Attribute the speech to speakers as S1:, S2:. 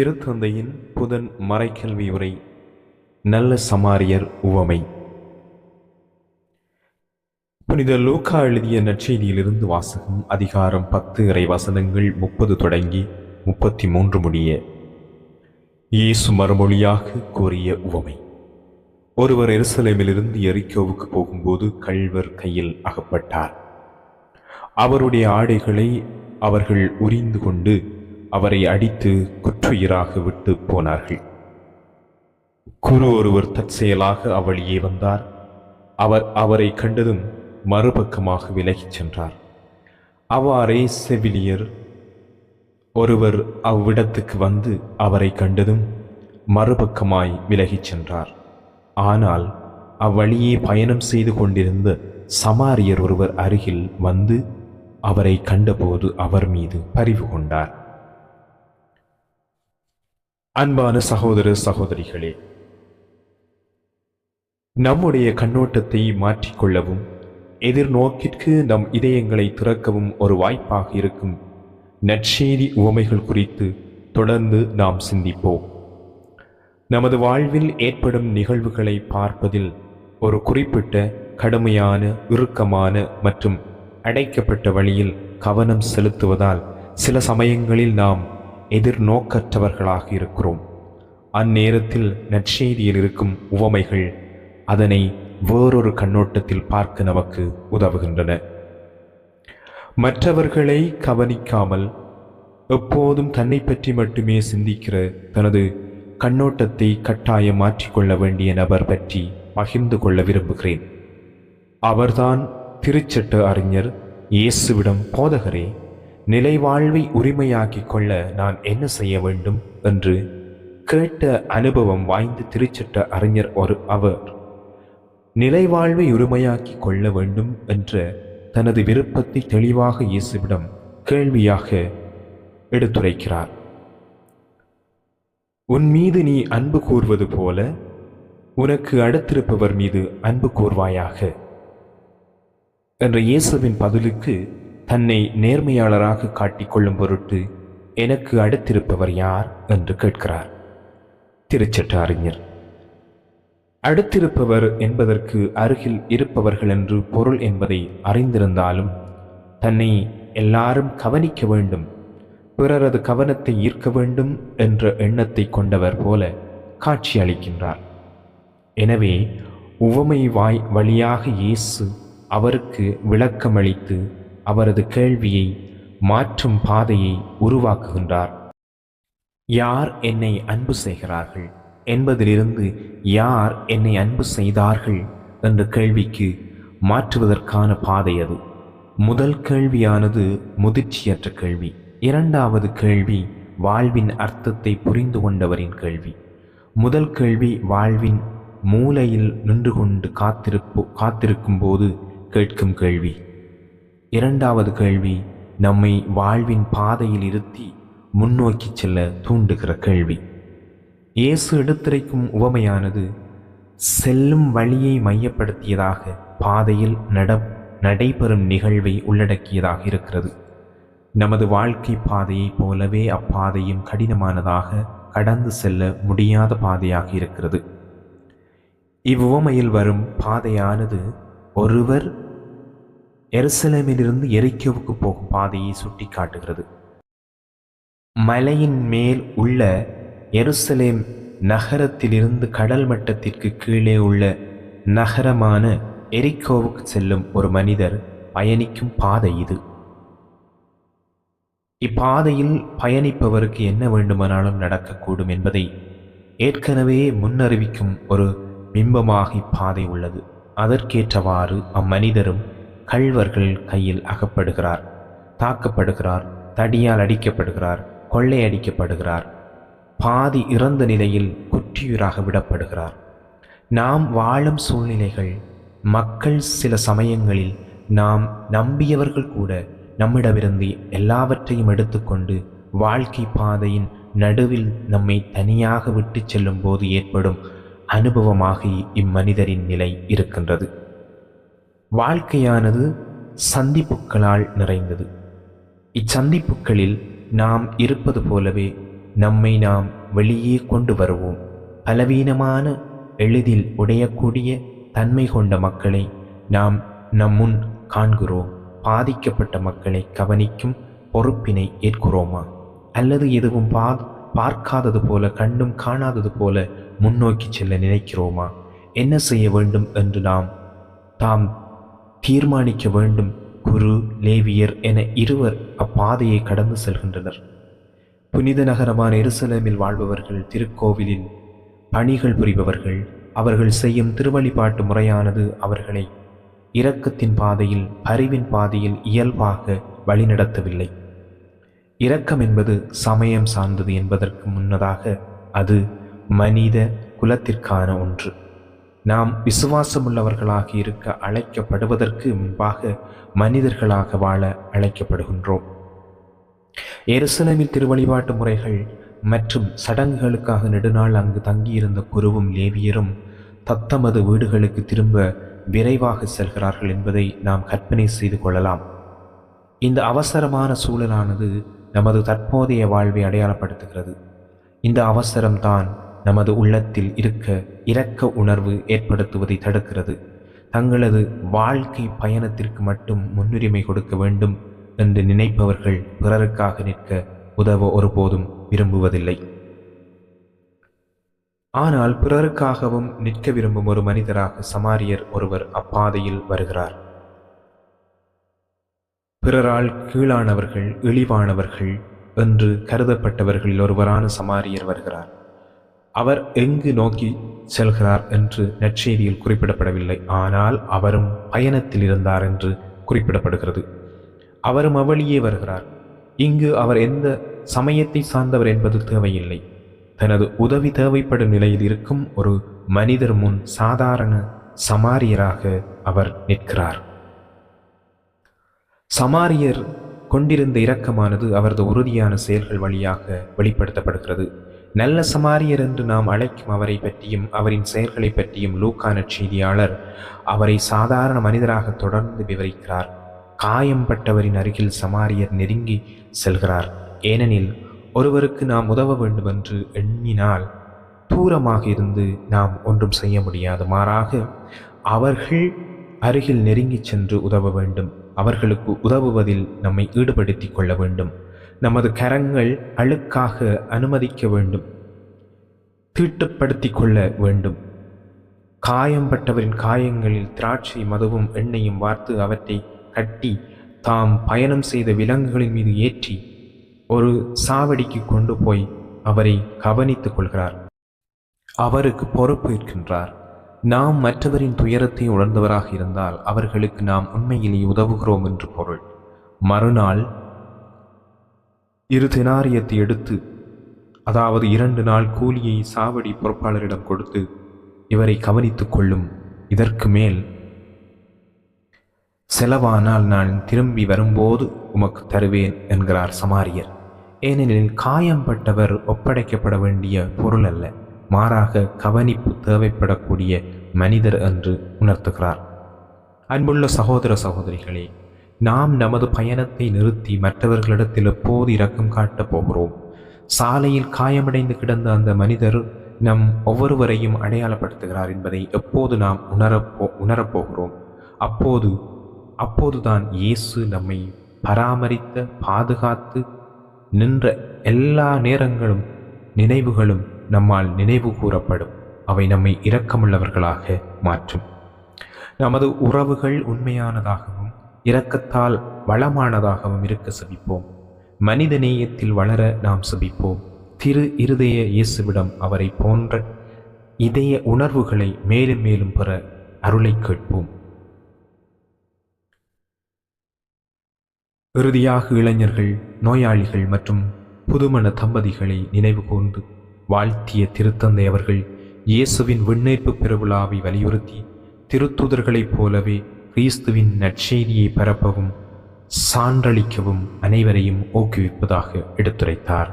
S1: திருத்தந்தையின் புதன் மறைக்கல்வி உரை நல்ல சமாரியர் உவமை. புனித லூக்கா எழுதிய நற்செய்தியிலிருந்து வாசகம் அதிகாரம் பத்து இறை வசனங்கள் முப்பது தொடங்கி முப்பத்தி மூன்று முடிய இயேசு மறுமொழியாக கூறிய உவமை. ஒருவர் எருசலேமிலிருந்து எரிக்கோவுக்கு போகும்போது கல்வர் கையில் அகப்பட்டார். அவருடைய ஆடைகளை அவர்கள் உரிந்து கொண்டு அவரை அடித்து குற்றுயிராக விட்டு போனார்கள். குரு ஒருவர் தற்செயலாக அவளியே வந்தார். அவர் அவரை கண்டதும் மறுபக்கமாக விலகிச் சென்றார். அவ்வாறே செவிலியர் ஒருவர் அவ்விடத்துக்கு வந்து அவரை கண்டதும் மறுபக்கமாய் விலகிச் சென்றார். ஆனால் அவ்வழியே பயணம் செய்து கொண்டிருந்த சமாரியர் ஒருவர் அருகில் வந்து அவரை கண்டபோது அவர் மீது பரிவு கொண்டார். அன்பான சகோதர சகோதரிகளே நம்முடைய கண்ணோட்டத்தை மாற்றிக்கொள்ளவும் எதிர்நோக்கிற்கு நம் இதயங்களை திறக்கவும் ஒரு வாய்ப்பாக இருக்கும் நற்செய்தி உவமைகள் குறித்து தொடர்ந்து நாம் சிந்திப்போம். நமது வாழ்வில் ஏற்படும் நிகழ்வுகளை பார்ப்பதில் ஒரு குறிப்பிட்ட கடுமையான இறுக்கமான மற்றும் அடைக்கப்பட்ட வழியில் கவனம் செலுத்துவதால் சில சமயங்களில் நாம் எதிர்நோக்கற்றவர்களாக இருக்கிறோம். அந்நேரத்தில் நற்செய்தியில் இருக்கும் உவமைகள் அதனை வேறொரு கண்ணோட்டத்தில் பார்க்க நமக்கு உதவுகின்றன. மற்றவர்களை கவனிக்காமல் எப்போதும் தன்னை பற்றி மட்டுமே சிந்திக்கிற தனது கண்ணோட்டத்தை கட்டாயம் மாற்றிக்கொள்ள வேண்டிய நபர் பற்றி பகிர்ந்து கொள்ள விரும்புகிறேன். அவர்தான் திருச்சட்ட அறிஞர் இயேசுவிடம் போதகரே. நிலைவாழ்வை உரிமையாக்கிக் கொள்ள நான் என்ன செய்ய வேண்டும்? என்று கேட்ட அனுபவம் வாய்ந்த திருச்சட்ட அறிஞர் ஒரு அவர். நிலைவாழ்வை உரிமையாக்கிக் கொள்ள வேண்டும் என்ற தனது விருப்பத்தை தெளிவாக இயேசுவிடம் கேள்வியாக எடுத்துரைக்கிறார். உன் மீது நீ அன்பு கூர்வது போல உனக்கு அடுத்திருப்பவர் மீது அன்பு கூர்வாயாக என்ற இயேசுவின் பதிலுக்கு தன்னை நேர்மையாளராக காட்டிக்கொள்ளும் பொருட்டு எனக்கு அடுத்திருப்பவர் யார் என்று கேட்கிறார். திருச்சட்ட அறிஞர் அடுத்திருப்பவர் என்பதற்கு அருகில் இருப்பவர்கள் என்று பொருள் என்பதை அறிந்திருந்தாலும் தன்னை எல்லாரும் கவனிக்க வேண்டும் பிறரது கவனத்தை ஈர்க்க வேண்டும் என்ற எண்ணத்தை கொண்டவர் போல காட்சி அளிக்கின்றார். எனவே உவமை வாய் வழியாக இயேசு அவருக்கு விளக்கமளித்து அவரது கேள்வியை மாற்றும் பாதையை உருவாக்குகின்றார். யார் என்னை அன்பு செய்கிறார்கள்? என்பதிலிருந்து யார் என்னை அன்பு செய்தார்கள்? என்ற கேள்விக்கு மாற்றுவதற்கான பாதை அது. முதல் கேள்வியானது முதிர்ச்சியற்ற கேள்வி. இரண்டாவது கேள்வி வாழ்வின் அர்த்தத்தை புரிந்து கொண்டவரின் கேள்வி. முதல் கேள்வி வாழ்வின் மூலையில் நின்று கொண்டு காத்திருப்போ காத்திருக்கும் போது கேட்கும் கேள்வி. இரண்டாவது கேள்வி நம்மை வாழ்வின் பாதையில் இருத்தி முன்னோக்கி செல்ல தூண்டுகிற கேள்வி. இயேசு எடுத்துரைக்கும் உவமையானது செல்லும் வழியை மையப்படுத்தியதாக பாதையில் நட நடைபெறும் நிகழ்வை உள்ளடக்கியதாக இருக்கிறது. நமது வாழ்க்கை பாதையைப் போலவே அப்பாதையும் கடினமானதாக கடந்து செல்ல முடியாத பாதையாக இருக்கிறது. இவ்வுவமையில் வரும் பாதையானது ஒருவர் எருசலேமிலிருந்து எரிக்கோவுக்கு போகும் பாதையை சுட்டி காட்டுகிறது மலையின் மேல் உள்ள எருசலேம் நகரத்திலிருந்து கடல் மட்டத்திற்கு கீழே உள்ள நகரமான எரிக்கோவுக்கு செல்லும் ஒரு மனிதர் பயணிக்கும் பாதை இது. இப்பாதையில் பயணிப்பவருக்கு என்ன வேண்டுமானாலும் நடக்கக்கூடும் என்பதை ஏற்கனவே முன்னறிவிக்கும் ஒரு பிம்பமாக இப்பாதை உள்ளது. அதற்கேற்றவாறு அம்மனிதரும் கள்வர்கள் கையில் அகப்படுகிறார். தாக்கப்படுகிறார். தடியால் அடிக்கப்படுகிறார். கொள்ளையடிக்கப்படுகிறார் பாதி இறந்த நிலையில் குற்றியூராக விடப்படுகிறார். நாம் வாழும் சூழ்நிலைகள் மக்கள் சில சமயங்களில் நாம் நம்பியவர்கள் கூட நம்மிடமிருந்து எல்லாவற்றையும் எடுத்துக்கொண்டு வாழ்க்கை பாதையின் நடுவில் நம்மை தனியாக விட்டு செல்லும் போது ஏற்படும் அனுபவமாக இம்மனிதரின் நிலை இருக்கின்றது. வாழ்க்கையானது சந்திப்புகளால் நிறைந்தது. இச்சந்திப்புகளில் நாம் இருப்பது போலவே நம்மை நாம் வெளியே கொண்டு வருவோம். பலவீனமான எளிதில் உடையக்கூடிய தன்மை கொண்ட மக்களை நாம் நம்முன் காண்கிறோம். பாதிக்கப்பட்ட மக்களை கவனிக்கும் பொறுப்பினை ஏற்கிறோமா? அல்லது எதுவும் பா பார்க்காதது போல கண்டும் காணாதது போல முன்னோக்கி செல்ல நினைக்கிறோமா? என்ன செய்ய வேண்டும் என்று நாம் தாம் தீர்மானிக்க வேண்டும். குரு லேவியர் என இருவர் அப்பாதையை கடந்து செல்கின்றனர். புனித நகரமான எருசலேமில் வாழ்பவர்கள் திருக்கோவிலில் பணிகள் புரிபவர்கள் அவர்கள் செய்யும் திருவழிபாட்டு முறையானது அவர்களை இரக்கத்தின் பாதையில் அறிவின் பாதையில் இயல்பாக வழிநடத்தவில்லை. இரக்கம் என்பது சமயம் சார்ந்தது என்பதற்கு முன்னதாக அது மனித குலத்திற்கான ஒன்று. நாம் விசுவாசமுள்ளவர்களாக இருக்க அழைக்கப்படுவதற்கு முன்பாக மனிதர்களாக வாழ அழைக்கப்படுகின்றோம். எருசலேமில் திருவழிபாட்டு முறைகள் மற்றும் சடங்குகளுக்காக நெடுநாள் அங்கு தங்கியிருந்த குருவும் லேவியரும் தத்தமது வீடுகளுக்கு திரும்ப விரைவாக செல்கிறார்கள் என்பதை நாம் கற்பனை செய்து கொள்ளலாம். இந்த அவசரமான சூழலானது நமது தற்போதைய வாழ்வை அடையாளப்படுத்துகிறது. இந்த அவசரம்தான் நமது உள்ளத்தில் இருக்க இரக்க உணர்வு ஏற்படுத்துவதை தடுக்கிறது. தங்களது வாழ்க்கை பயணத்திற்கு மட்டும் முன்னுரிமை கொடுக்க வேண்டும் என்று நினைப்பவர்கள் பிறருக்காக நிற்க உதவ ஒருபோதும் விரும்புவதில்லை. ஆனால் பிறருக்காகவும் நிற்க விரும்பும் ஒரு மனிதராக சமாரியர் ஒருவர் அப்பாதையில் வருகிறார். பிறரால் கீழானவர்கள் இழிவானவர்கள் என்று கருதப்பட்டவர்களில் ஒருவரான சமாரியர் வருகிறார். அவர் எங்கு நோக்கி செல்கிறார் என்று நற்செய்தியில் குறிப்பிடப்படவில்லை. ஆனால் அவரும் பயணத்தில் இருந்தார் என்று குறிப்பிடப்படுகிறது. அவரும் அவ்வழியே வருகிறார். இங்கு அவர் எந்த சமயத்தை சார்ந்தவர் என்பது தேவையில்லை. தனது உதவி தேவைப்படும் நிலையில் இருக்கும் ஒரு மனிதர் முன் சாதாரண சமாரியராக அவர் நிற்கிறார். சமாரியர் கொண்டிருந்த இரக்கமானது அவரது உறுதியான செயல்கள் வழியாக வெளிப்படுத்தப்படுகிறது. நல்ல சமாரியர் என்று நாம் அழைக்கும் அவரை பற்றியும் அவரின் செயல்களை பற்றியும் லூக்கான செய்தியாளர் அவரை சாதாரண மனிதராக தொடர்ந்து விவரிக்கிறார். காயம்பட்டவரின் அருகில் சமாரியர் நெருங்கி செல்கிறார். ஏனெனில் ஒருவருக்கு நாம் உதவ வேண்டும் என்று எண்ணினால் தூரமாக இருந்து நாம் ஒன்றும் செய்ய முடியாது. மாறாக அவர்கள் அருகில் நெருங்கிச் சென்று உதவ வேண்டும். அவர்களுக்கு உதவுவதில் நம்மை ஈடுபடுத்திக் கொள்ள வேண்டும். நமது கரங்கள் அழுக்காக அனுமதிக்க வேண்டும். தீட்டுப்படுத்திக் கொள்ள வேண்டும். காயம்பட்டவரின் காயங்களில் திராட்சை மதுவும் எண்ணெயும் வார்த்து அவற்றை கட்டி தாம் பயணம் செய்த விலங்குகளின் மீது ஏற்றி ஒரு சாவடிக்கு கொண்டு போய் அவரை கவனித்துக் கொள்கிறார். அவருக்கு பொறுப்பு இருக்கின்றார். நாம் மற்றவரின் துயரத்தை உணர்ந்தவராக இருந்தால் அவர்களுக்கு நாம் உண்மையிலேயே உதவுகிறோம் என்று பொருள். மறுநாள் இரு தினாரியத்தை எடுத்து அதாவது இரண்டு நாள் கூலியை சாவடி பொறுப்பாளரிடம் கொடுத்து இவரை கவனித்துக் கொள்ளும் இதற்கு மேல் செலவானால் நான் திரும்பி வரும்போது உமக்கு தருவேன் என்கிறார் சமாரியர். ஏனெனில் காயம்பட்டவர் ஒப்படைக்கப்பட வேண்டிய பொருள் அல்ல மாறாக கவனிப்பு தேவைப்படக்கூடிய மனிதர் என்று உணர்த்துகிறார். அன்புள்ள சகோதர சகோதரிகளே நாம் நமது பயணத்தை நிறுத்தி மற்றவர்களிடத்தில் எப்போது இரக்கம் காட்டப் போகிறோம்? சாலையில் காயமடைந்து கிடந்த அந்த மனிதர் நம் ஒவ்வொருவரையும் அடையாளப்படுத்துகிறார் என்பதை எப்போது நாம் உணரப்போ உணரப்போகிறோம் அப்போது அப்போதுதான் இயேசு நம்மை பராமரித்த பாதுகாத்து நின்ற எல்லா நேரங்களும் நினைவுகளும் நம்மால் நினைவு கூறப்படும். அவை நம்மை இரக்கமுள்ளவர்களாக மாற்றும். நமது உறவுகள் உண்மையானதாகவும் இரக்கத்தால் வளமானதாகவும் இருக்க சபிப்போம். மனித நேயத்தில் வளர நாம் சபிப்போம். திரு இருதய இயேசுவிடம் அவரை போன்ற இதய உணர்வுகளை மேலும் மேலும் பெற அருளை கேட்போம். இறுதியாக இளைஞர்கள் நோயாளிகள் மற்றும் புதுமண தம்பதிகளை நினைவு கூர்ந்து வாழ்த்திய திருத்தந்தை அவர்கள் இயேசுவின் விண்ணேற்பு பெருவிழாவை வலியுறுத்தி திருத்தூதர்களைப் போலவே கிறிஸ்துவின் நற்செய்தியை பரப்பவும் சான்றளிக்கவும் அனைவரையும் ஊக்குவிப்பதாக எடுத்துரைத்தார்.